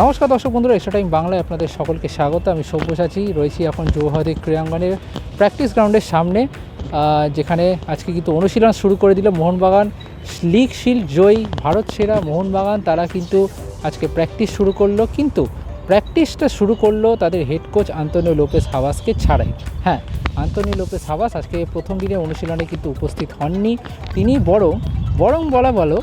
নমস্কার দর্শক বন্ধুরা এক্সট্রা টাইম বাংলায় আপনাদের সকলকে স্বাগত। আমি সব্যসাচী, রয়েছি এখন জৌহাদি ক্রীড়াঙ্গনের প্র্যাকটিস গ্রাউন্ডের সামনে যেখানে আজকে কিন্তু অনুশীলন শুরু করে দিল মোহনবাগান লিগ শিল্ড জয়ী ভারত সেরা মোহনবাগান। তারা কিন্তু আজকে প্র্যাকটিস শুরু করল, কিন্তু প্র্যাকটিসটা শুরু করল তাদের হেড কোচ আন্তনিও লোপেস হাওয়াসকে ছাড়াই। হ্যাঁ আন্তনিও লোপেস হাওয়াস আজকে প্রথম দিনে অনুশীলনে কিন্তু উপস্থিত হননি তিনি, বরং বরং বলা বলো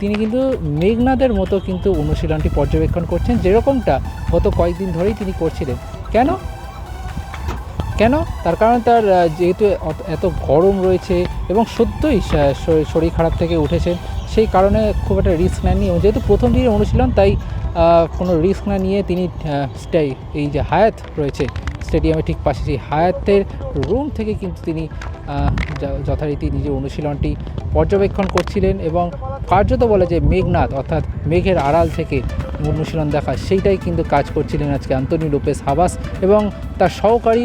তিনি কিন্তু মেঘনাদের মতো কিন্তু অনুশীলনটি পর্যবেক্ষণ করছেন, যেরকমটা গত কয়েকদিন ধরেই তিনি করছিলেন। কেন? কেন? তার কারণ তার যেহেতু এত গরম রয়েছে এবং সত্যই শরীর খারাপ থেকে উঠেছেন, সেই কারণে খুব একটা রিস্ক নেননি এবং যেহেতু প্রথম দিনের অনুশীলন, তাই কোনো রিস্ক না নিয়ে তিনি এই যে হায়াত রয়েছে, স্টেডিয়ামের ঠিক পাশে সেই হায়াতের রুম থেকে কিন্তু তিনি যথারীতি নিজের অনুশীলনটি পর্যবেক্ষণ করছিলেন এবং কার্যত বলে যে মেঘনাথ অর্থাৎ মেঘের আড়াল থেকে অনুশীলন দেখা, সেইটাই কিন্তু কাজ করছিলেন আজকে আন্তনি লোপেস হাবাস এবং তার সহকারী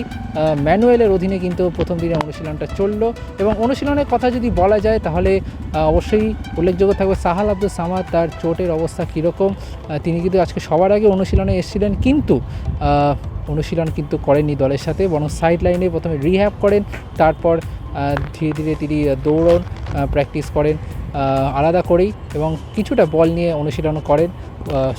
ম্যানুয়েলের অধীনে কিন্তু প্রথম দিনে অনুশীলনটা চলল এবং অনুশীলনের কথা যদি বলা যায় তাহলে অবশ্যই উল্লেখযোগ্য থাকবে সাহাল আব্দুল সামাদ, তার চোটের অবস্থা কীরকম তিনি কিন্তু আজকে সবার আগে অনুশীলনে এসেছিলেন কিন্তু অনুশীলন কিন্তু করেননি দলের সাথে, বরং সাইড লাইনে প্রথমে রিহ্যাব করেন, তারপর ধীরে ধীরে তিনি দৌড়ন প্র্যাকটিস করেন। আলাদা করেই এবং কিছুটা বল নিয়ে অনুশীলন করেন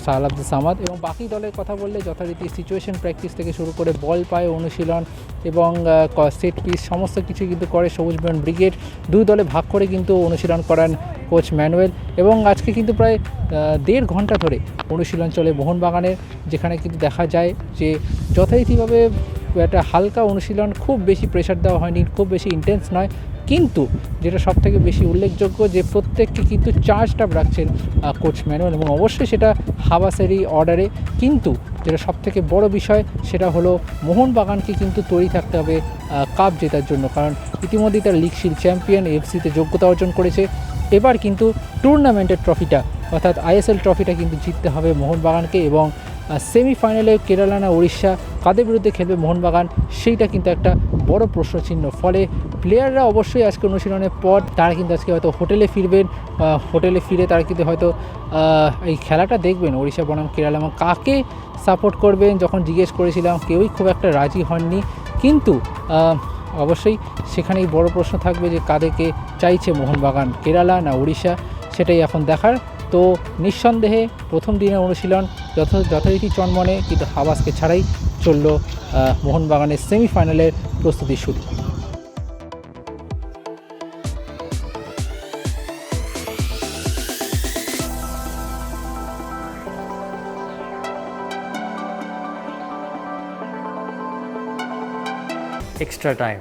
সাহাল আব্দুল সামাদ এবং বাকি দলের কথা বললে যথারীতি সিচুয়েশন প্র্যাকটিস থেকে শুরু করে বল পায় অনুশীলন এবং সেট পিস সমস্ত কিছু কিন্তু করে সবুজ বয়ন ব্রিগেড দুই দলে ভাগ করে কিন্তু অনুশীলন করান কোচ ম্যানুয়েল এবং আজকে কিন্তু প্রায় দেড় ঘণ্টা ধরে অনুশীলন চলে মোহনবাগানের, যেখানে কিন্তু দেখা যায় যে যথারীতিভাবে একটা হালকা অনুশীলন, খুব বেশি প্রেশার দেওয়া হয়নি, খুব বেশি ইন্টেন্স নয়। কিন্তু যেটা সব থেকে বেশি উল্লেখযোগ্য যে প্রত্যেককে কিন্তু চার্জটা রাখছেন কোচ ম্যানুয়াল এবং অবশ্যই সেটা হাবাসেরই অর্ডারে কিন্তু যেটা সব থেকে বড় বিষয়, সেটা হলো মোহনবাগানকে কিন্তু তৈরি থাকতে হবে কাপ জেতার জন্য। কারণ ইতিমধ্যেই তার লিগশিল চ্যাম্পিয়ন এফসিতে যোগ্যতা অর্জন করেছে। এবার কিন্তু টুর্নামেন্টের ট্রফিটা অর্থাৎ আইএসএল ট্রফিটা কিন্তু জিততে হবে মোহনবাগানকে এবং সেমিফাইনালে কেরালা না উড়িষ্যা কাদের বিরুদ্ধে খেলবে মোহনবাগান, সেইটা কিন্তু একটা বড় প্রশ্নচিহ্ন। ফলে প্লেয়াররা অবশ্যই আজকে অনুশীলনের পর তারা কিন্তু আজকে হয়তো হোটেলে ফিরবেন হোটেলে ফিরে তারা কিন্তু হয়তো এই খেলাটা দেখবেন, ওড়িশা বনাম, কেরালা এবং কাকে সাপোর্ট করবেন? যখন জিজ্ঞেস করেছিলাম, কেউই খুব একটা রাজি হননি। কিন্তু অবশ্যই সেখানেই বড় প্রশ্ন থাকবে যে কাদেরকে চাইছে মোহনবাগান, কেরালা না উড়িষ্যা সেটাই এখন দেখার তো নিঃসন্দেহে প্রথম দিনের অনুশীলন যথ, যথারীতি চন্মনে কিন্তু হাবাসকে ছাড়াই চলল মোহনবাগানের সেমিফাইনালের প্রস্তুতি শুরু extra time.